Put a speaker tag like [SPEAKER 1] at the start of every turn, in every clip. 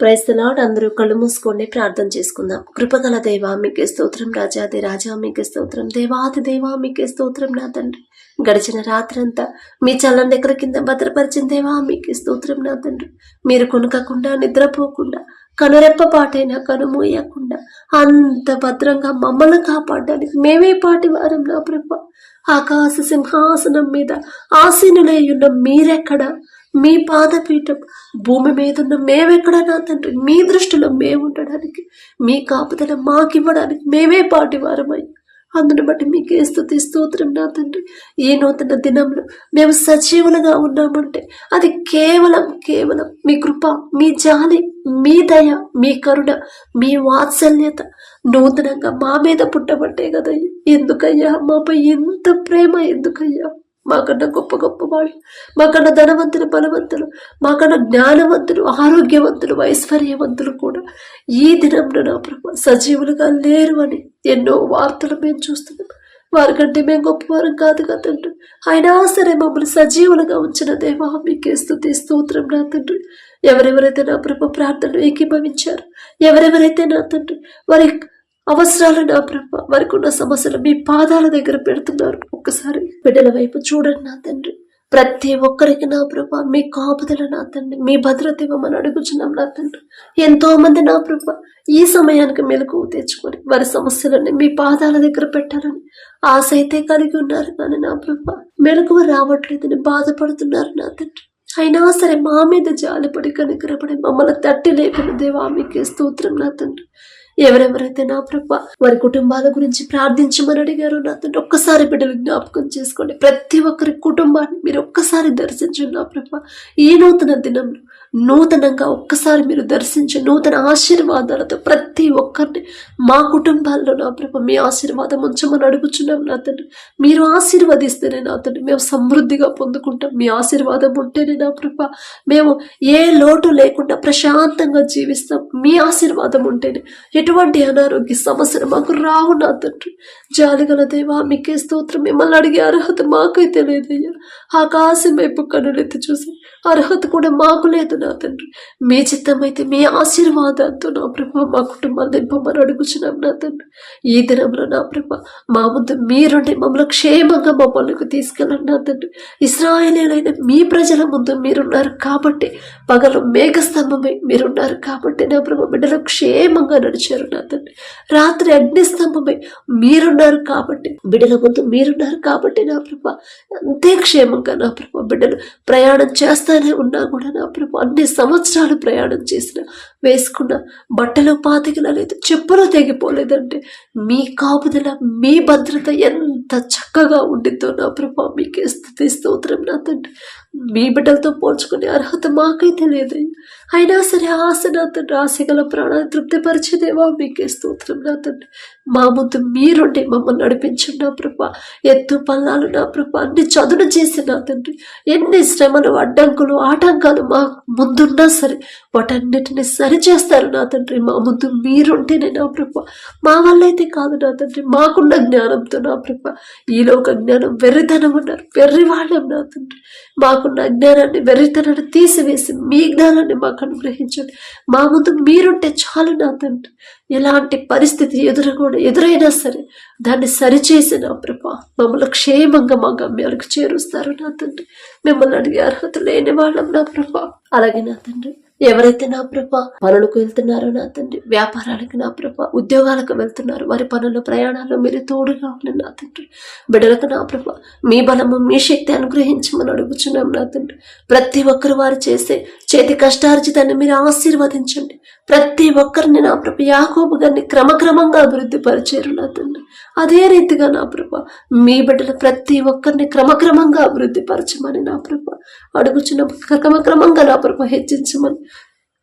[SPEAKER 1] Praise the Lord అందరూ కళ్ళు మూసుకోండి. ప్రార్థన చేసుకుందాం. కృపగల దేవా మీకే స్తోత్రం రాజాది రాజా మీకే స్తోత్రం దేవాది దేవా మీకే స్తోత్రం నా తండ్రి. గడిచిన రాత్రంతా మీ చల్లని దగ్గర కింద భద్రపరిచిన దేవా మీకే స్తోత్రం నా తండ్రి. మీరు కొనుకకుండా నిద్రపోకుండా కనురెప్పపాటైనా కనుమూయకుండా అంత భద్రంగా మమ్మల్ని కాపాడడానికి మేమే పాటి వారం నా ప్రభ. ఆకాశ సింహాసనం మీద ఆసీనులై ఉన్న మీరెక్కడ? మీ పాదపీఠం భూమి మీద ఉన్న మేమెక్కడ నా తండ్రి మీ దృష్టిలో మేము ఉండడానికి మీ కాపుదల మాకివ్వడానికి మేమే పాటివారమై. అందును బట్టి మీకే స్థుతి స్తోత్రం నా తండ్రి. ఈ నూతన దినంలో మేము సజీవులుగా ఉన్నామంటే అది కేవలం కేవలం మీ కృప మీ జాలి మీ దయ మీ కరుణ మీ వాత్సల్యత నూతనంగా మా మీద పుట్టబట్టే కదయ్యా. ఎందుకయ్యా? మాపై ఎంత ప్రేమ ఎందుకయ్యా? మాకన్నా గొప్ప గొప్ప వాళ్ళు మాకన్నా ధనవంతులు బలవంతులు మాకన్నా జ్ఞానవంతులు ఆరోగ్యవంతులు ఐశ్వర్యవంతులు కూడా ఈ దినంలో నా ప్రభు సజీవులుగా లేరు అని ఎన్నో వార్తలు మేము చూస్తున్నాం. వారికంటే మేము గొప్పవారం కాదు కదా తండ్రి. అయినా సరే మమ్మల్ని సజీవులుగా ఉంచిన దేవా మీకే స్థుతి స్తోత్రం నా తండ్రి. ఎవరెవరైతే నా ప్రభు ప్రార్థనలు ఏకీభవించారు ఎవరెవరైతే నా తండ్రి వారి అవసరాలు నా ప్రభ వారికున్న సమస్యలు మీ పాదాల దగ్గర పెడుతున్నారు. ఒక్కసారి బిడ్డల వైపు చూడండి నా తండ్రి. ప్రతి ఒక్కరికి నా ప్రభ మీ కాపుదల నా తండ్రి. మీ భద్రత ఇవ్వమని అడుగుచున్నాం నా తండ్రి. ఎంతో మంది నా ప్రభ ఈ సమయానికి మెలకు తెచ్చుకొని వారి సమస్యలన్నీ మీ పాదాల దగ్గర పెట్టాలని ఆశ అయితే కలిగి ఉన్నారు. కానీ నా ప్రభ మెలకువ రావట్లేదని బాధపడుతున్నారు నా తండ్రి. అయినా సరే మా మీద జాలిపడి కనికరపడి మమ్మల్ని తట్టి లేపిన దేవా మీకే స్తోత్రం నా తండ్రి. ఎవరెవరైతే నా ప్రభ వారి కుటుంబాల గురించి ప్రార్థించమని అడిగారు నా తండ్రి ఒక్కసారి బిడ్డలు జ్ఞాపకం చేసుకోండి. ప్రతి ఒక్కరి కుటుంబాన్ని మీరు ఒక్కసారి దర్శించండి నా ప్రభ. ఈ నూతన దినంలో నూతనంగా ఒక్కసారి మీరు దర్శించి నూతన ఆశీర్వాదాలతో ప్రతి ఒక్కరిని మా కుటుంబాల్లో నా ప్రభ మీ ఆశీర్వాదం ఉంచమని అడుగుచున్నాం నా తండ్రి. మీరు ఆశీర్వదిస్తేనే నా తండ్రి. మేము సమృద్ధిగా పొందుకుంటాం. మీ ఆశీర్వాదం ఉంటేనే నా ప్రభ మేము ఏ లోటు లేకుండా ప్రశాంతంగా జీవిస్తాం. మీ ఆశీర్వాదం ఉంటేనే ఎటువంటి అనారోగ్య సమస్యలు మాకు రావు నా తండ్రి. జాలిగల దేవా మీకే స్తోత్రం. మిమ్మల్ని అడిగే అర్హత మాకైతే లేదయ్యా ఆకాశం వైపు కన్నులెత్తి చూసి అర్హత కూడా మాకు లేదు నా తండ్రి. మీ చిత్తమైతే మీ ఆశీర్వాదంతో నా ప్రభ మా కుటుంబాలు నింపమని అడుగుచున్నాం నా తండ్రి. ఈ దినంలో నా ప్రభ మా ముందు మీరుండి మమ్మల్ని క్షేమంగా మమ్మల్ని తీసుకెళ్ళండి నా తండ్రి. ఇస్రాయలీలైన మీ ప్రజల ముందు మీరున్నారు కాబట్టి పగలు మేఘస్తంభమై మీరున్నారు కాబట్టి నా ప్రభ బిడ్డలు క్షేమంగా నడిచారు నా తండ్రి. రాత్రి అగ్నిస్తంభమై మీరున్నారు కాబట్టి బిడ్డల ముందు మీరున్నారు కాబట్టి నా ప్రభ అంతే క్షేమంగా నా ప్రభ బిడ్డలు ప్రయాణం చేస్తారు. చేస్తానే ఉన్నా కూడా నా ప్రభు అన్ని సంవత్సరాలు ప్రయాణం చేసిన వేసుకున్న బట్టలు పాతికలేదు చెప్పులు తెగిపోలేదంటే మీ కాపుదల మీ భద్రత ఎంత చక్కగా ఉండిద్దో నా ప్రభు మీకే స్థుతి స్తోత్రం నా తండ్రి. మీ బిడ్డలతో పోల్చుకునే అర్హత మాకైతే లేదయ్యా అయినా సరే ఆశ నా తండ్రి ఆశగల ప్రాణాన్ని తృప్తిపరిచేదేవా మీకే స్తోత్రం నా తండ్రి. మా ముందు మీరుండి మమ్మల్ని నడిపించండి నా ప్రభ. ఎత్తు పల్లాలు నా ప్రభ. అన్ని చదును చేసి నా తండ్రి. ఎన్ని శ్రమలు అడ్డంకులు ఆటంకాలు మా ముందున్నా సరే వాటన్నిటిని సరి చేస్తారు నా తండ్రి. మా ముందు మీరుంటేనే నా ప్రభ. మా వల్ల అయితే కాదు నా తండ్రి. మాకున్న జ్ఞానంతో నా ప్రభ. ఒక జ్ఞానం వెర్రితనం ఉన్నారు వెర్రి వాళ్ళం నా తండ్రి. మాకు మాకున్న అజ్ఞానాన్ని వెర్రితనాన్ని తీసివేసి మీ జ్ఞానాన్ని మాకు అనుగ్రహించండి. మా ముందు మీరుంటే చాలు నా తండ్రి. ఎలాంటి పరిస్థితి ఎదురుకూడ ఎదురైనా సరే దాన్ని సరిచేసి నా ప్రభ మమ్మల్ని క్షేమంగా మా గమ్యాలకు చేరుస్తారు నా తండ్రి. మిమ్మల్ని అడిగే అర్హత లేని వాళ్ళం నా ప్రభ. అలాగే నా తండ్రి. ఎవరైతే నా ప్రభ పనులకు వెళ్తున్నారో నా తండ్రి వ్యాపారాలకు నా ప్రభ ఉద్యోగాలకు వెళ్తున్నారు వారి పనుల ప్రయాణాల్లో మీరు తోడుగా ఉండండి నా తండ్రి. బిడ్డలకు నా ప్రభ మీ బలము మీ శక్తి అనుగ్రహించమని అడుగుచున్నాం నా తండ్రి. ప్రతి ఒక్కరు వారు చేసే చేతి కష్టార్జితాన్ని మీరు ఆశీర్వదించండి. ప్రతి ఒక్కరిని నా ప్రభ యాకోబు గారిని క్రమక్రమంగా అభివృద్ధి పరిచేరు నా తండ్రి. అదే రీతిగా నా ప్రభ మీ బిడ్డలు ప్రతి ఒక్కరిని క్రమక్రమంగా అభివృద్ధి పరచమని నా ప్రభ. అడుగుచున్న క్రమక్రమంగా నా ప్రభ హెచ్చించమని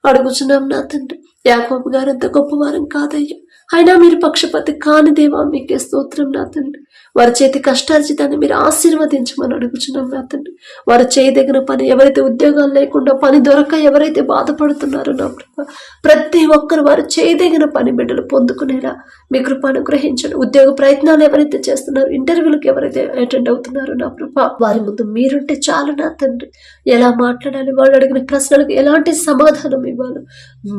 [SPEAKER 1] అడుగుచున్నాం నా తండ్రి. యాకోబు గారు అంత గొప్పవారం కాదయ్యా. అయినా మీరు పక్షపతి కాని దేవా మీకే స్తోత్రం నా తండ్రి. వారి చేతి కష్టార్జితాన్ని మీరు ఆశీర్వదించమని అడుగుచున్నాం నా తండ్రి. వారు చేయదగిన పని ఎవరైతే ఉద్యోగాలు లేకుండా పని దొరక ఎవరైతే బాధపడుతున్నారో నా ప్రభా ప్రతి ఒక్కరు వారు చేయదగిన పని బిడ్డలు పొందుకునేలా మీ కృపను అనుగ్రహించండి. ఉద్యోగ ప్రయత్నాలు ఎవరైతే చేస్తున్నారో ఇంటర్వ్యూలకు ఎవరైతే అటెండ్ అవుతున్నారో నా ప్రభా వారి ముందు మీరుంటే చాలు నా తండ్రి. ఎలా మాట్లాడాలి వాళ్ళు అడిగిన ప్రశ్నలకు ఎలాంటి సమాధానం ఇవ్వాలి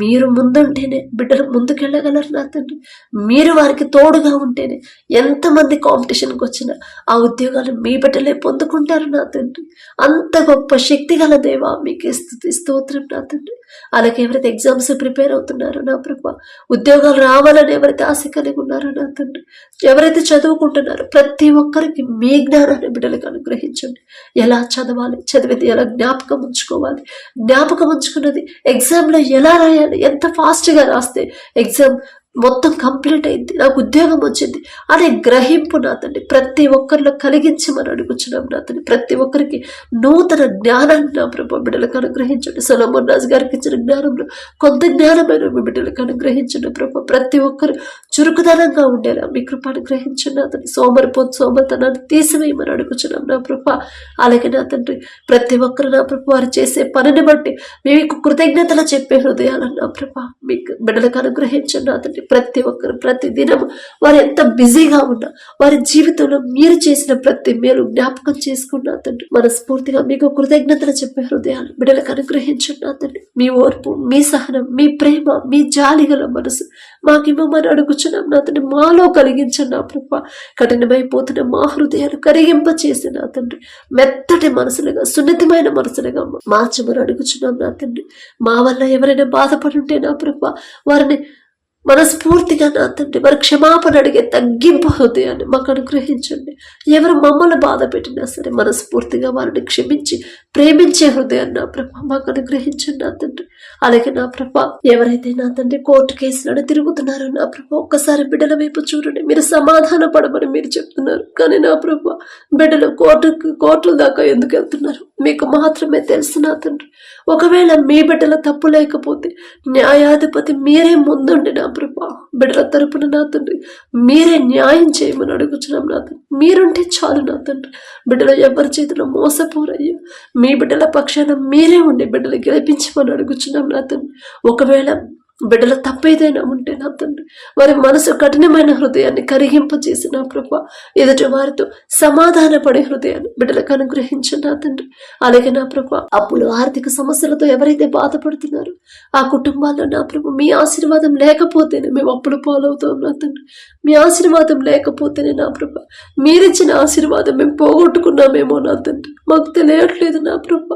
[SPEAKER 1] మీరు ముందుంటేనే బిడ్డలు ముందుకెళ్ళగలరు నా తండ్రి. మీరు వారికి తోడుగా ఉంటేనే ఎంతమంది కాంపిటీషన్కి వచ్చినా ఆ ఉద్యోగాలు మీ బిడ్డలే పొందుకుంటారు నా తండ్రి. అంత గొప్ప శక్తి గల దేవా మీకు స్థుతి స్తోత్రం నా తండ్రి. అలాగే ఎవరైతే ఎగ్జామ్స్ ప్రిపేర్ అవుతున్నారో నా ప్రభ ఉద్యోగాలు రావాలని ఎవరైతే ఆశ కలిగి ఉన్నారో నా తండ్రి ఎవరైతే చదువుకుంటున్నారో ప్రతి ఒక్కరికి మీ జ్ఞానాన్ని బిడ్డలకు అనుగ్రహించండి. ఎలా చదవాలి చదివితే ఎలా జ్ఞాపకం ఉంచుకోవాలి జ్ఞాపకం ఉంచుకున్నది ఎగ్జామ్లో ఎలా రాయాలి ఎంత ఫాస్ట్గా రాస్తే ఎగ్జామ్ మొత్తం కంప్లీట్ అయింది. నాకు ఉద్యోగం వచ్చింది. అనే గ్రహింపు నా తండ్రి ప్రతి ఒక్కరిలో కలిగించమని అడుగుచున్నాం నా తండ్రి ప్రతి ఒక్కరికి నూతన జ్ఞానాన్ని నా ప్రభు బిడ్డలకు అనుగ్రహించండి. సొలమన్ రాజు గారికి ఇచ్చిన జ్ఞానంలో కొంత జ్ఞానమైన మీ బిడ్డలకు అనుగ్రహించండి ప్రభు. ప్రతి ఒక్కరు చురుకుదనంగా ఉండేలా మీ కృపను గ్రహించండి అతని సోమరిపో సోమరిపోతు సోమరితనాన్ని తీసివేయమని అడుగుచున్నాం నా ప్రభ. అలాగే నా తండ్రి ప్రతి ఒక్కరు నా ప్రభు వారు చేసే పనిని బట్టి మీకు కృతజ్ఞతలు చెప్పే హృదయాలను నా ప్రభ. మీకు బిడ్డలకు అనుగ్రహించండి నా తండ్రి ప్రతి ఒక్కరు ప్రతి దినం వారు ఎంత బిజీగా ఉన్నా వారి జీవితంలో మీరు చేసిన ప్రతి మేలు జ్ఞాపకం చేసుకున్నా తండ్రి మనస్ఫూర్తిగా మీకు కృతజ్ఞతలు చెప్పే హృదయాలు బిడ్డలకు అనుగ్రహించండి నా తండ్రి. మీ ఓర్పు మీ సహనం మీ ప్రేమ మీ జాలిగల మనసు మనసు మాకివ్వమని అడుగు నా తండ్రి మాలో కలిగించండి నా ప్రభ. కఠినమైపోతున్న మా హృదయాలు కరిగింప చేసి నా తండ్రి. మెత్తటి మనసులుగా సున్నితమైన మనసులుగా మార్చమని అడుగుచున్నాం నా తండ్రి. మా వల్ల ఎవరైనా బాధపడుంటే నా ప్రభ వారిని మనస్ఫూర్తిగా నా తండ్రి వారి క్షమాపణ అడిగే తగ్గింపు హృదయాన్ని మాకు అనుగ్రహించండి. ఎవరు మమ్మల్ని బాధ పెట్టినా సరే మనస్ఫూర్తిగా వారిని క్షమించి ప్రేమించే హృదయాన్ని నా ప్రభ మాకు అనుగ్రహించండి నా తండ్రి. అలాగే నా ప్రభ ఎవరైతే నా తండ్రి కోర్టు కేసులను తిరుగుతున్నారో నా ప్రభ ఒక్కసారి బిడ్డల వైపు చూడండి. మీరు సమాధాన పడమని మీరు చెప్తున్నారు. కానీ నా ప్రభ బిడ్డలు కోర్టుకు కోర్టుల దాకా ఎందుకు వెళ్తున్నారు? మీకు మాత్రమే తెలుసు నా తండ్రి. ఒకవేళ మీ బిడ్డల తప్పు లేకపోతే న్యాయాధిపతి మీరే ముందుండి నా ప్రభా బిడ్డల తరపున నా తండ్రి. మీరే న్యాయం చేయమని అడుగుచున్నాం నా తండ్రి. మీరుంటే చాలు నా తండ్రి. బిడ్డలు ఎవరి చేతిలో మోసపోరయ్యా. మీ బిడ్డల పక్షాన మీరే ఉండి బిడ్డలు గెలిపించమని అడుగుచున్నాం నా తండ్రి. ఒకవేళ బిడ్డల తప్పేదైనా ఉంటే నా వారి మనసు కఠినమైన హృదయాన్ని కరిగింపజేసిన నా ప్రభ ఎదుటి వారితో సమాధాన పడే హృదయాన్ని బిడ్డలకు అనుగ్రహించండి నా తండ్రి. అలాగే నా ప్రభ అప్పులు ఆర్థిక సమస్యలతో ఎవరైతే బాధపడుతున్నారో ఆ కుటుంబాల్లో నా ప్రభు మీ ఆశీర్వాదం లేకపోతేనే మేము అప్పులు పాలవుతాం నా తండ్రి. మీ ఆశీర్వాదం లేకపోతేనే నా ప్రభ మీరిచ్చిన ఆశీర్వాదం మేము పోగొట్టుకున్నామేమో నా తండ్రి. మాకు తెలియట్లేదు నా ప్రభ.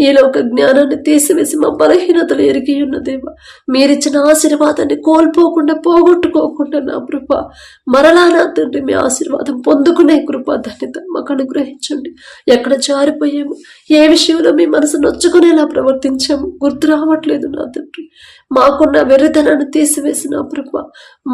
[SPEAKER 1] ఈలో ఒక జ్ఞానాన్ని తీసివేసి మా బలహీనతలు ఎరిగి ఉన్న దేవ మీరిచ్చిన ఆశీర్వాదాన్ని కోల్పోకుండా పోగొట్టుకోకుండా నా కృప. మరలా నా తండ్రి మీ ఆశీర్వాదం పొందుకునే కృప దాన్ని మాకు అనుగ్రహించండి. ఎక్కడ జారిపోయాము ఏ విషయంలో మీ మనసు నొచ్చుకునేలా ప్రవర్తించాము గుర్తు రావట్లేదు నా తండ్రి. మాకున్న వెర్రితనాన్ని తీసివేసి నా ప్రభ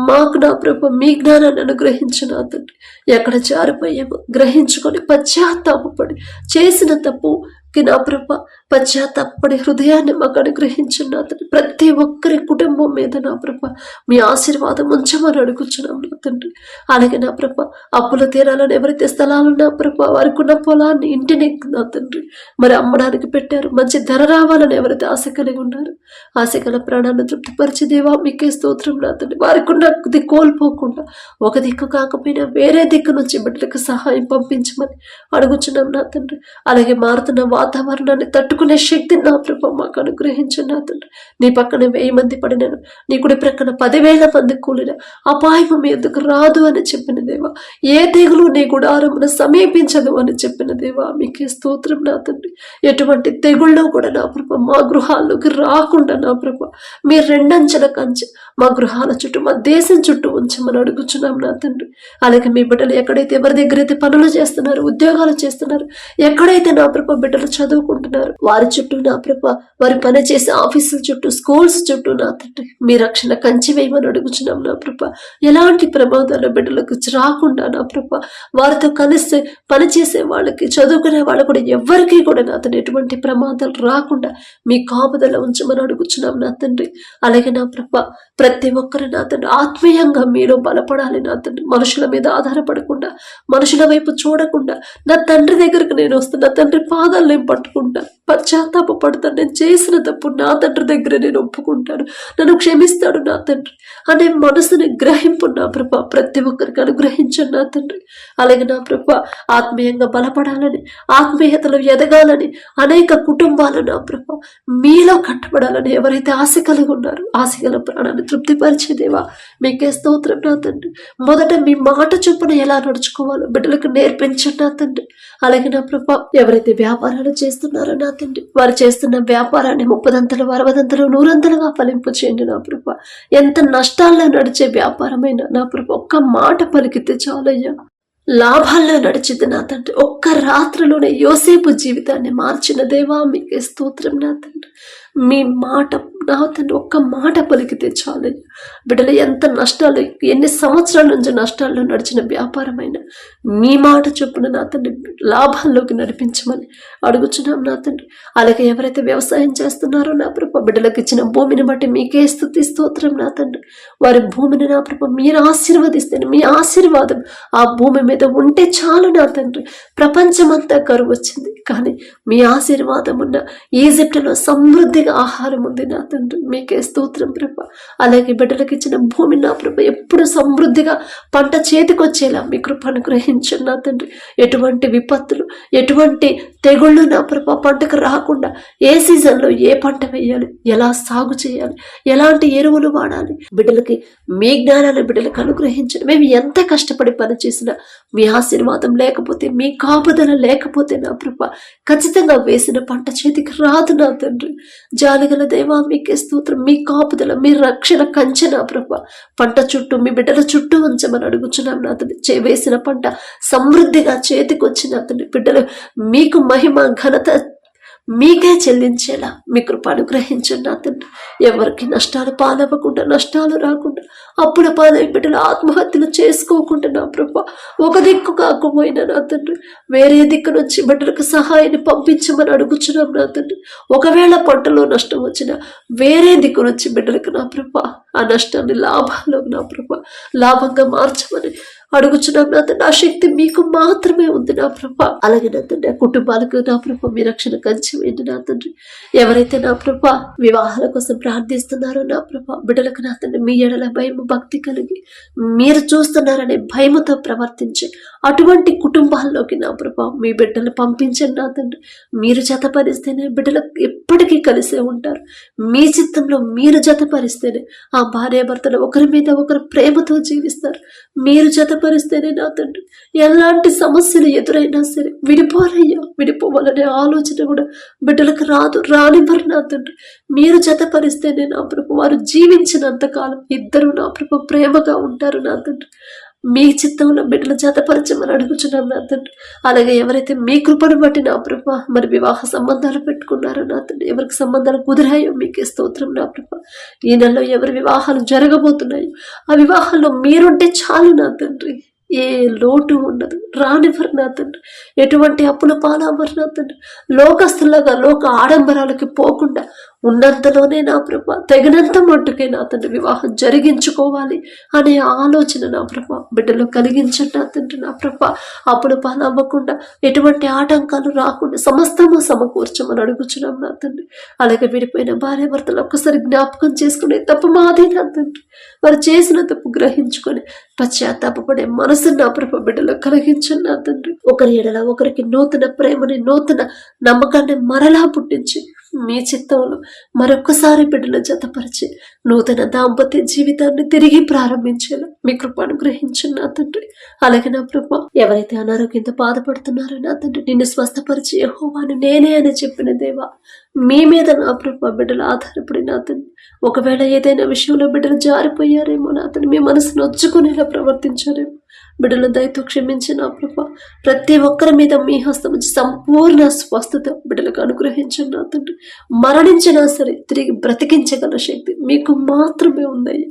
[SPEAKER 1] మాకు నా ప్రభ మీ జ్ఞానాన్ని అనుగ్రహించిన నా తండ్రి. ఎక్కడ జారిపోయాము గ్రహించుకొని పశ్చాత్తాపడి చేసిన తప్పుకి నా ప్రభ పశ్చాత్తాపడి హృదయాన్ని మాకు అనుగ్రహించిన అతను ప్రతి ఒక్కరి కుటుంబం మీద నా ప్రభ. మీ ఆశీర్వాదం ఉంచమని అడుగుచున్నాం నా తండ్రి. అలాగే నా ప్రభ అప్పుల తీరాలని ఎవరైతే స్థలాలు నా ప్రభ వారికి ఉన్న పొలాన్ని ఇంటిని నా తండ్రి. మరి అమ్మడానికి పెట్టారు మంచి ధర రావాలని ఎవరైతే ఆశ కలిగి ఉన్నారు ఆశ కల ప్రాణాన్ని తృప్తిపరిచి దేవా మీకే స్తోత్రం నా తండ్రి. వారికి ఉన్నది కోల్పోకుండా ఒక దిక్కు కాకపోయినా వేరే దిక్కు నుంచి బిడ్డలకు సహాయం పంపించమని అడుగుచున్నాం నా తండ్రి. అలాగే మారుతున్న వాతావరణాన్ని తట్టుకునే శక్తిని నా ప్రభ మాకు అనుగ్రహించండి నా తండ్రి. నీ పక్కన వెయ్యి మంది పడినాను. నీ కుడి ప్రక్కన పదివేల మంది కూలిన. అపాయం మీ ఎందుకు రాదు అని చెప్పిన దేవా. ఏ తెగులు నీ గుడారమును సమీపించదు అని చెప్పిన దేవా. మీకే స్తోత్రం నా తండ్రి. ఎటువంటి తెగుళ్ళో కూడా నా ప్రభ మా గృహాల్లోకి రాకుండా నా ప్రభ మీ రెండంచెల కంచె మా గృహాల చుట్టూ మా దేశం చుట్టూ ఉంచమని అడుగుచున్నాం నా తండ్రి. అలాగే మీ బిడ్డలు ఎక్కడైతే ఎవరి దగ్గర అయితే పనులు చేస్తున్నారు ఉద్యోగాలు చేస్తున్నారు ఎక్కడైతే నా ప్రభ బిడ్డలు చదువుకుంటున్నారు వారి చుట్టూ నా ప్రభ వారి పని చేసే ఆఫీసుల చుట్టూ స్కూల్స్ చుట్టూ నా తండ్రి. మీ రక్షణ కంచి వేయమని అడుగుచున్నాం నా ప్రభ. ఎలాంటి ప్రమాదాలు బిడ్డలకు రాకుండా నా ప్రభ వారితో కలిసి పనిచేసే వాళ్ళకి చదువుకునే వాళ్ళు కూడా ఎవరికి కూడా నా తండ్రి ఎటువంటి ప్రమాదాలు రాకుండా మీ కాపుదల ఉంచమని అడుగుచున్నాం నా తండ్రి. అలాగే నా ప్రభ ప్రతి ఒక్కరు నా తండ్రి ఆత్మీయంగా మీలో బలపడాలి నా తండ్రి మనుషుల మీద ఆధారపడకుండా మనుషుల వైపు చూడకుండా నా తండ్రి దగ్గరకు నేను వస్తున్నా తండ్రి పాదాలు నేను పట్టుకుంటా పశ్చాత్తాప పడతాను నేను చేసిన తప్పు నా తండ్రి దగ్గర నేను ఒప్పుకుంటాను నన్ను క్షమిస్తాడు నా తండ్రి అనే మనసుని గ్రహింపు నా ప్రభ ప్రతి ఒక్కరికి అనుగ్రహించండి నా తండ్రి. అలాగే నా ప్రభ ఆత్మీయంగా బలపడాలని ఆత్మీయతలో ఎదగాలని అనేక కుటుంబాలు నా ప్రభ మీలో కట్టబడాలని ఎవరైతే ఆశ కలిగి ఉన్నారో ఆశ గల ప్రాణాన్ని తృప్తిపరిచే దేవా మీకే స్తోత్రం నా తండ్రి. మొదట మీ మాట చొప్పున ఎలా నడుచుకోవాలో బిడ్డలకు నేర్పించండి నా తండ్రి. అలాగే నా ప్రభ ఎవరైతే వ్యాపారాలు చేస్తున్నారో నా తండ్రి వారు చేస్తున్న వ్యాపారాన్ని ముప్పదంతలు అరవదంతలు నూరంతలుగా ఫలింపు చేయండి నా ప్రభ. ఎంత నష్టాల్లో నడిచే వ్యాపారమైనా నా ప్రభ ఒక్క మాట పలికితే చాలయ్యా. లాభాల్లో నడిచింది నా తండ్రి. ఒక్క రాత్రిలోనే యోసేపు జీవితాన్ని మార్చిన దేవా మీకే స్తోత్రం నా తండ్రి. మీ మాట నా తండ్రి ఒక్క మాట పలికితే చాలు. బిడ్డలు ఎంత నష్టాలు ఎన్ని సంవత్సరాల నుంచి నష్టాల్లో నడిచిన వ్యాపారమైన మీ మాట చొప్పున నా తండ్రి లాభాల్లోకి నడిపించమని అడుగుచున్నాం నా తండ్రి అలాగే ఎవరైతే వ్యవసాయం చేస్తున్నారో నా ప్రభ బిడ్డలకు ఇచ్చిన భూమిని బట్టి మీకే స్థుతి స్తోత్రం నా తండ్రి వారి భూమిని నా ప్రభ మీరు ఆశీర్వదిస్తే మీ ఆశీర్వాదం ఆ భూమి మీద ఉంటే చాలు నా తండ్రి ప్రపంచమంతా కరువు వచ్చింది కానీ మీ ఆశీర్వాదం ఉన్న ఈజిప్టులో సమృద్ధిగా ఆహారం ఉంది నా తండ్రి. మీకే స్తోత్రం ప్రభ. అలాగే బిడ్డలకు ఇచ్చిన భూమి నా ప్రభ. ఎప్పుడు సమృద్ధిగా పంట చేతికొచ్చేలా మీ కృప అనుగ్రహించండి నా తండ్రి. ఎటువంటి విపత్తులు ఎటువంటి తెగుళ్ళు నా ప్రభ పంటకు రాకుండా ఏ సీజన్లో ఏ పంట వేయాలి ఎలా సాగు చేయాలి ఎలాంటి ఎరువులు వాడాలి బిడ్డలకి మీ జ్ఞానాన్ని బిడ్డలకు అనుగ్రహించండి. మేము ఎంత కష్టపడి పని చేసినా మీ ఆశీర్వాదం లేకపోతే మీ కాపుదల లేకపోతే నా ప్రభ ఖచ్చితంగా వేసిన పంట చేతికి రాదు నా తండ్రి. జాలిగల దేవా మీకే స్తోత్రం మీ కాపుదల మీ రక్షణ కంచెన ప్రభ. పంట చుట్టూ మీ బిడ్డల చుట్టూ ఉంచమని అడుగుచున్నాం నా తండ్రి. చే వేసిన పంట సమృద్ధిగా చేతికొచ్చిన తండ్రి. బిడ్డలు మీకు మహిమ ఘనత మీకే చెల్లించేలా మీ కృప అనుగ్రహించండి నా ఎవరికి నష్టాలు పాలవ్వకుండా నష్టాలు రాకుండా అప్పుల పాలై బిడ్డలు ఆత్మహత్యలు చేసుకోకుండా నా ప్రభ ఒక దిక్కు కాకపోయినా నా తండ్రి వేరే దిక్కు నుంచి బిడ్డలకు సహాయాన్ని పంపించమని అడుగుచున్నాం నా తండ్రి. ఒకవేళ పంటలో నష్టం వచ్చినా వేరే దిక్కు నుంచి బిడ్డలకు నా ప్రభ ఆ నష్టాన్ని లాభాలు నా ప్రభ లాభంగా మార్చమని అడుగుచున్నాం నా శక్తి మీకు మాత్రమే ఉంది నా ప్రభ. అలాగే నా తండ్రి ఆ కుటుంబాలకు నా ప్రభ మీ రక్షణ కంచమైంది నా తండ్రి. ఎవరైతే నా ప్రభ వివాహాల కోసం ప్రార్థిస్తున్నారో నా ప్రభ బిడ్డలకు నా తండ్రి మీ ఎడల భయం భక్తి కలిగి మీరు చూస్తున్నారనే భయముతో ప్రవర్తించి అటువంటి కుటుంబాల్లోకి నా ప్రభా మీ బిడ్డలు పంపించండి నా తండ్రి. మీరు జతపరిస్తేనే బిడ్డలు ఎప్పటికీ కలిసే ఉంటారు. మీ చిత్తంలో మీరు జతపరిస్తేనే ఆ భార్యాభర్తలు ఒకరి మీద ఒకరు ప్రేమతో జీవిస్తారు. మీరు జతపరిస్తేనే నా తండ్రి ఎలాంటి సమస్యలు ఎదురైనా సరే విడిపోరయ్యా. విడిపోవాలనే ఆలోచన కూడా బిడ్డలకు రాదు రానివ్వరు నా తండ్రి. మీరు జతపరిస్తేనే నా ప్రభు వారు జీవించినంత కాలం ఇద్దరు నా ప్రభు ప్రేమగా ఉంటారు నా తండ్రి. మీ చిత్తంలో బిడ్డలు జతపరచమని అడుగుచున్నాం నా తండ్రి. అలాగే ఎవరైతే మీ కృపను బట్టి నా ప్రభ మరి వివాహ సంబంధాలు పెట్టుకున్నారో నా తండ్రి ఎవరికి సంబంధాలు కుదిరాయో మీకే స్తోత్రం నా ప్రభ. ఈ నెలలో ఎవరి వివాహాలు జరగబోతున్నాయో ఆ వివాహాల్లో మీరుంటే చాలు నా తండ్రి. ఏ లోటు ఉండదు రానివ్వరు నా తండ్రి. ఎటువంటి అప్పుల పాలవ్వరు నా తండ్రి. లోకస్తులాగా లోక ఆడంబరాలకి పోకుండా ఉన్నంతలోనే నా ప్రభ తగినంత మట్టుకే నా తండ్రి వివాహం జరిగించుకోవాలి అనే ఆలోచన నా ప్రభ బిడ్డలో కలిగించండి నా తండ్రి నా ప్రభ. అప్పుడు పాలవ్వకుండా ఎటువంటి ఆటంకాలు రాకుండా సమస్తము సమకూర్చమని అడుగుచున్నాం నా తండ్రి. అలాగే విడిపోయిన భార్య భర్తలు ఒక్కసారి జ్ఞాపకం చేసుకునే తప్పు మాదే నా తండ్రి. వారు చేసిన తప్పు గ్రహించుకొని పశ్చాత్తాపడే మనసు నా ప్రభ బిడ్డలో కలిగించండి నా తండ్రి. ఒకరి ఎడల ఒకరికి నూతన ప్రేమని నూతన నమ్మకాన్ని మరలా పుట్టించి మీ చిత్తంలో మరొక్కసారి బిడ్డలు జతపరిచి నూతన దాంపత్య జీవితాన్ని తిరిగి ప్రారంభించేలా మీ కృపను గ్రహించండి నా తండ్రి. అలాగే నా ప్రభ ఎవరైతే అనారోగ్యంతో బాధపడుతున్నారో నా తండ్రి నిన్ను స్వస్థపరిచి యెహోవాను నేనే అని చెప్పిన దేవా మీ మీద నా ప్రభ బిడ్డలు ఆధారపడి నా తండ్రి. ఒకవేళ ఏదైనా విషయంలో బిడ్డలు జారిపోయారేమో నా తండ్రి మీ మనసు నొచ్చుకునేలా ప్రవర్తించారేమో. బిడ్డలు దయతో క్షమించిన నా ప్రభ. ప్రతి ఒక్కరి మీద మీ హస్తం నుంచి సంపూర్ణ స్వస్థత బిడ్డలకు అనుగ్రహించిన నా తండ్రి. మరణించినా సరే తిరిగి బ్రతికించగల శక్తి మీకు మాత్రమే ఉందయ్యా.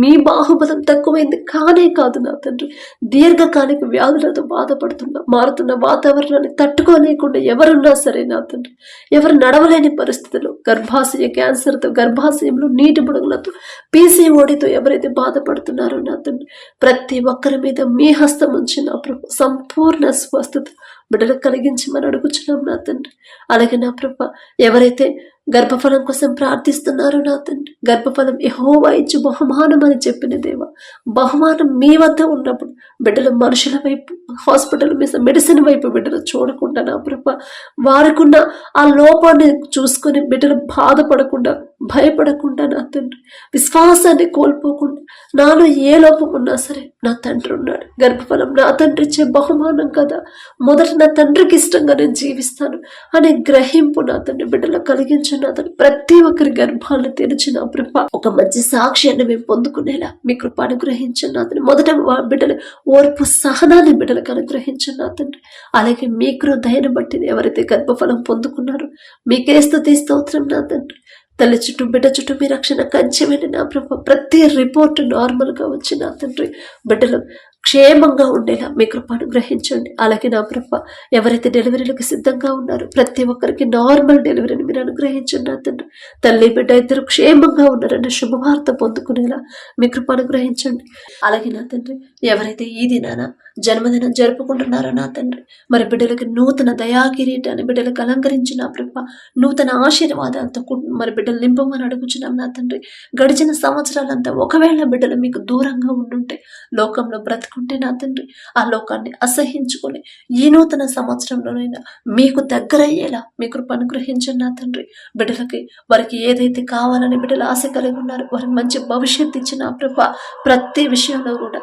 [SPEAKER 1] మీ బాహుబలం తక్కువైంది కానే కాదు నా తండ్రి. దీర్ఘకాలిక వ్యాధులతో బాధపడుతున్నా మారుతున్న వాతావరణాన్ని తట్టుకోలేకుండా ఎవరున్నా సరే నా తండ్రి. ఎవరు నడవలేని పరిస్థితులు గర్భాశయ క్యాన్సర్తో గర్భాశయంలో నీటి బుడగలతో పీసీఓడితో ఎవరైతే బాధపడుతున్నారో నా తండ్రి. ప్రతి ఒక్కరి మీద మీ హస్తం ఉంచి నా ప్రభు సంపూర్ణ స్వస్థత బిడ్డలకు కలిగించమని అడుగుచున్నాం నా తండ్రి. అలాగే నా ప్రభ ఎవరైతే గర్భఫలం కోసం ప్రార్థిస్తున్నారో నా తండ్రి గర్భఫలం యెహోవా ఇచ్చి బహుమానం అని చెప్పిన దేవ బహుమానం మీ వద్ద ఉన్నప్పుడు బిడ్డలు మనుషుల వైపు హాస్పిటల్ మీద మెడిసిన్ వైపు బిడ్డలు చూడకుండా నా ప్రభ వారికున్న ఆ లోపాన్ని చూసుకొని బిడ్డలు బాధపడకుండా భయపడకుండా నా తండ్రి విశ్వాసాన్ని కోల్పోకుండా నాలో ఏ లోపం ఉన్నా సరే నా తండ్రి ఉన్నాడు. గర్భఫలం నా తండ్రి ఇచ్చే బహుమానం కదా. మొదట నా తండ్రికి ఇష్టంగా నేను జీవిస్తాను. అనే గ్రహింపు నా తండ్రి బిడ్డలో కలిగించిన నా తండ్రి. ప్రతి ఒక్కరి గర్భాలను తెరిచిన కృప ఒక మంచి సాక్ష్యాన్ని మేము పొందుకునేలా మీ కృప అనుగ్రహించిన నా తండ్రి. మొదట బిడ్డలు ఓర్పు సహనాన్ని బిడ్డలకు అనుగ్రహించిన నా తండ్రి. అలాగే మీ కృదయను బట్టి ఎవరైతే గర్భఫలం పొందుకున్నారో మీకే స్థుతి స్తోత్రం నా తండ్రి. తల్లి చుట్టూ బిడ్డ చుట్టూ మీ రక్షణ కంచెమైన నా ప్రభ. ప్రతి రిపోర్ట్ నార్మల్గా వచ్చి నా తండ్రి. బిడ్డలు క్షేమంగా ఉండేలా మీ కృపను గ్రహించండి. అలాగే నా ప్రభ ఎవరైతే డెలివరీలకు సిద్ధంగా ఉన్నారో ప్రతి ఒక్కరికి నార్మల్ డెలివరీని మీరు అనుగ్రహించండి నా తండ్రి తల్లి బిడ్డ ఇద్దరు క్షేమంగా ఉన్నారన్న శుభవార్త పొందుకునేలా మీ కృప అనుగ్రహించండి అలాగే నా తండ్రి ఎవరైతే ఈ దినాన జన్మదినం జరుపుకుంటున్నారో నా తండ్రి మరి బిడ్డలకి నూతన దయాకిరీటాన్ని బిడ్డలకు అలంకరించిన ప్రభ నూతన ఆశీర్వాదాలతో మరి బిడ్డలు నింపమని అడుగుచున్నాం నా తండ్రి. గడిచిన సంవత్సరాలంతా ఒకవేళ బిడ్డలు మీకు దూరంగా ఉండుంటే లోకంలో బ్రతుకుంటే నా తండ్రి ఆ లోకాన్ని అసహించుకొని ఈ నూతన సంవత్సరంలోనైనా మీకు దగ్గరయ్యేలా మీ మీకు అనుగ్రహించండి నా తండ్రి. బిడ్డలకి వారికి ఏదైతే కావాలని బిడ్డలు ఆశ కలిగి ఉన్నారో వారికి మంచి భవిష్యత్తు ఇచ్చిన ప్రభ ప్రతి విషయంలో కూడా